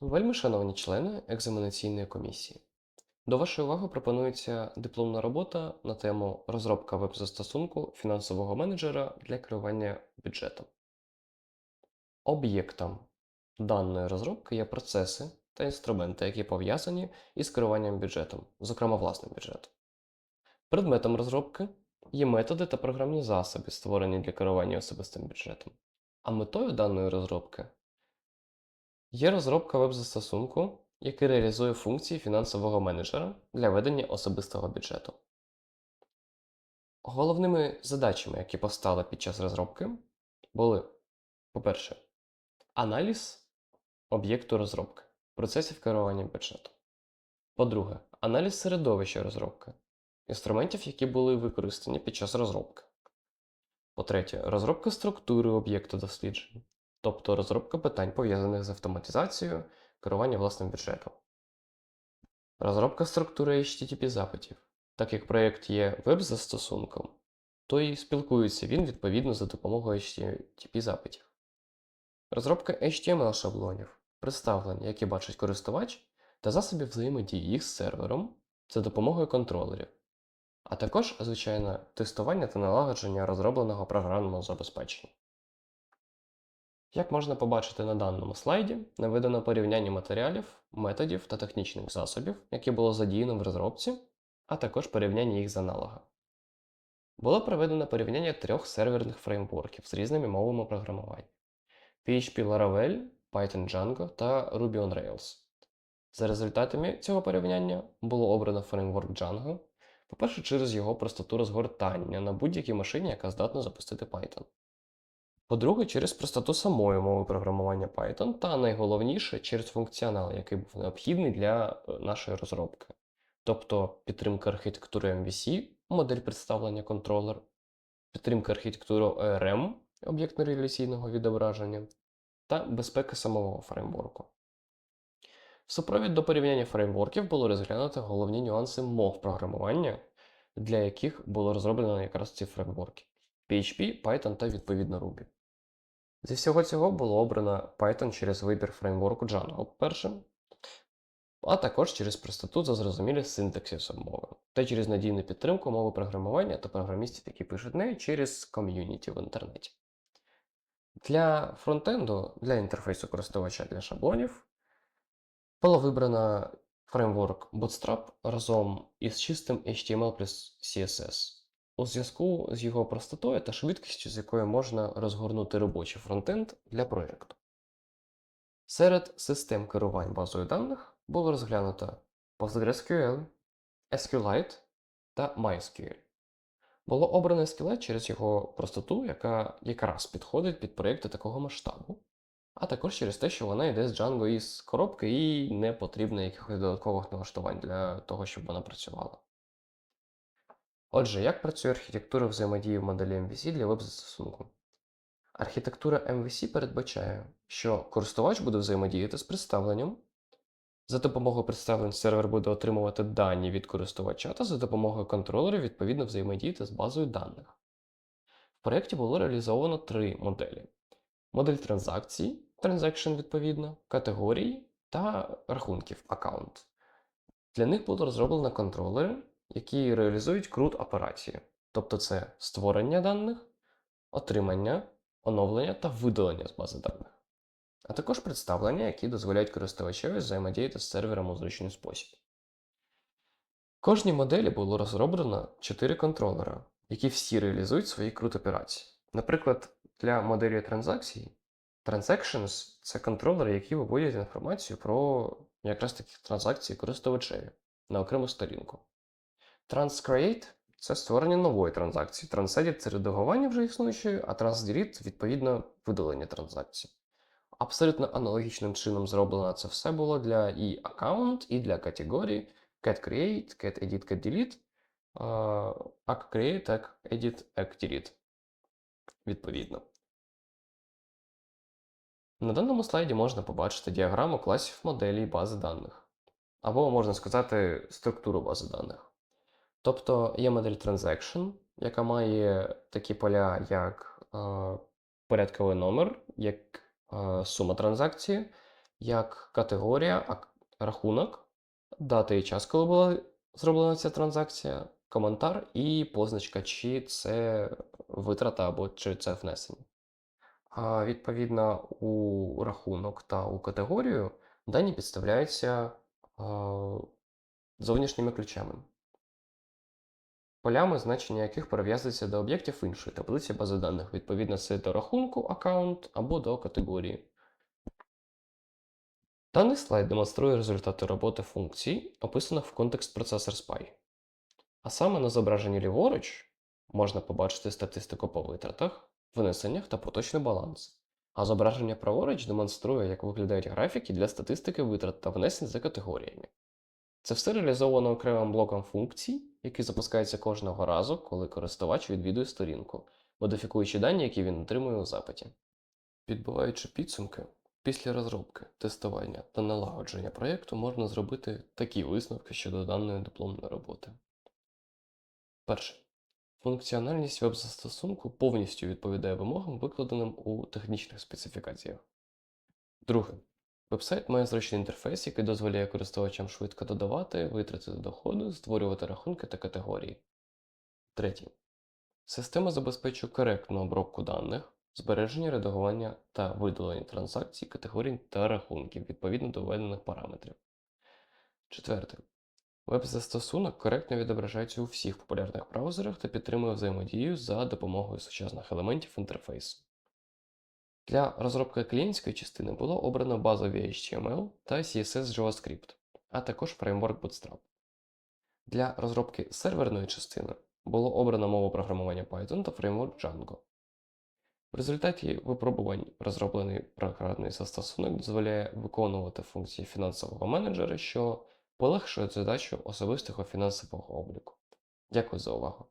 Вельми шановні члени екзаменаційної комісії. До вашої уваги пропонується дипломна робота на тему розробка веб-застосунку фінансового менеджера для керування бюджетом. Об'єктом даної розробки є процеси та інструменти, які пов'язані із керуванням бюджетом, зокрема власним бюджетом. Предметом розробки є методи та програмні засоби, створені для керування особистим бюджетом. А метою даної розробки Є розробка веб-застосунку, який реалізує функції фінансового менеджера для ведення особистого бюджету. Головними задачами, які постали під час розробки, були, по-перше, аналіз об'єкту розробки, процесів керування бюджетом. По-друге, аналіз середовища розробки, інструментів, які були використані під час розробки. По-третє, розробка структури об'єкту досліджень тобто розробка питань, пов'язаних з автоматизацією керування власним бюджетом. Розробка структури HTTP запитів. Так як проєкт є веб-застосунком, то і спілкується він відповідно за допомогою HTTP запитів. Розробка HTML шаблонів, представлення, які бачить користувач, та засобів взаємодії їх з сервером за допомогою контролерів, а також, звичайно, тестування та налагодження розробленого програмного забезпечення. Як можна побачити на даному слайді, наведено порівняння матеріалів, методів та технічних засобів, які було задіяно в розробці, а також порівняння їх з аналога. Було проведено порівняння трьох серверних фреймворків з різними мовами програмування: PHP Laravel, Python Django та Ruby on Rails. За результатами цього порівняння було обрано фреймворк Django, по-перше, через його простоту розгортання на будь-якій машині, яка здатна запустити Python. По-друге, через простоту самої мови програмування Python, та найголовніше через функціонал, який був необхідний для е, нашої розробки. Тобто підтримка архітектури MVC, модель представлення контролер, підтримка архітектури ORM, об'єктно-реляційного відображення, та безпека самого фреймворку. В супровід до порівняння фреймворків було розглянуто головні нюанси мов програмування, для яких було розроблено якраз ці фреймворки. PHP, Python та відповідно Ruby. Зі всього цього було обрано Python через вибір фреймворку Django першим, а також через простоту за зрозумілі синтаксисом мови, та через надійну підтримку мови програмування та програмістів, які пишуть нею через ком'юніті в інтернеті. Для фронтенду, для інтерфейсу користувача для шаблонів, було вибрано фреймворк Bootstrap разом із чистим HTML плюс CSS у зв'язку з його простотою та швидкістю, з якою можна розгорнути робочий фронтенд для проєкту. Серед систем керувань базою даних було розглянуто PostgreSQL, SQLite та MySQL. Було обрано SQLite через його простоту, яка якраз підходить під проєкти такого масштабу, а також через те, що вона йде з Django із коробки і не потрібно якихось додаткових налаштувань для того, щоб вона працювала. Отже, як працює архітектура взаємодії в моделі MVC для веб-застосунку? Архітектура MVC передбачає, що користувач буде взаємодіяти з представленням. За допомогою представлень сервер буде отримувати дані від користувача та за допомогою контролерів відповідно взаємодіяти з базою даних. В проєкті було реалізовано три моделі: модель транзакцій, transaction відповідно, категорії та рахунків аккаунт. Для них було розроблено контролери які реалізують крут операції. Тобто це створення даних, отримання, оновлення та видалення з бази даних, а також представлення, які дозволяють користувачеві взаємодіяти з сервером у зручний спосіб. Кожній моделі було розроблено 4 контролера, які всі реалізують свої крут операції. Наприклад, для моделі транзакцій Transactions це контролери, які виводять інформацію про якраз такі транзакції користувачеві на окрему сторінку. TransCreate це створення нової транзакції. TransEdit це редагування вже існуючої, а TransDelete, відповідно, видалення транзакції. Абсолютно аналогічним чином зроблено це все було для і аккаунт, і для категорії cat-create, cat-edit, cat-delete, act-create, act-edit, act-delete. Відповідно. На даному слайді можна побачити діаграму класів моделей бази даних. Або, можна сказати, структуру бази даних. Тобто є модель Transaction, яка має такі поля, як е, порядковий номер, як е, сума транзакції, як категорія, рахунок, дата і час, коли була зроблена ця транзакція, коментар і позначка, чи це витрата або чи це внесення. А відповідно, у рахунок та у категорію дані підставляються а, зовнішніми ключами, полями, значення яких перев'язуються до об'єктів іншої таблиці бази даних. Відповідно, це до рахунку аккаунт або до категорії. Даний слайд демонструє результати роботи функцій, описаних в контекст процесор SPY. А саме на зображенні ліворуч можна побачити статистику по витратах, внесеннях та поточний баланс. А зображення праворуч демонструє, як виглядають графіки для статистики витрат та внесень за категоріями. Це все реалізовано окремим блоком функцій, який запускається кожного разу, коли користувач відвідує сторінку, модифікуючи дані, які він отримує у запиті. Підбиваючи підсумки, після розробки, тестування та налагодження проєкту можна зробити такі висновки щодо даної дипломної роботи. Перше. Функціональність веб-застосунку повністю відповідає вимогам, викладеним у технічних специфікаціях. Друге. Вебсайт має зручний інтерфейс, який дозволяє користувачам швидко додавати, витратити доходи, створювати рахунки та категорії. Третє. Система забезпечує коректну обробку даних, збереження, редагування та видалення транзакцій, категорій та рахунків відповідно до введених параметрів. Четверте. Веб-застосунок коректно відображається у всіх популярних браузерах та підтримує взаємодію за допомогою сучасних елементів інтерфейсу. Для розробки клієнтської частини було обрано базові HTML та CSS JavaScript, а також фреймворк Bootstrap. Для розробки серверної частини було обрано мову програмування Python та фреймворк Django. В результаті випробувань розроблений програмний застосунок дозволяє виконувати функції фінансового менеджера, що полегшує задачу особистого фінансового обліку. Дякую за увагу.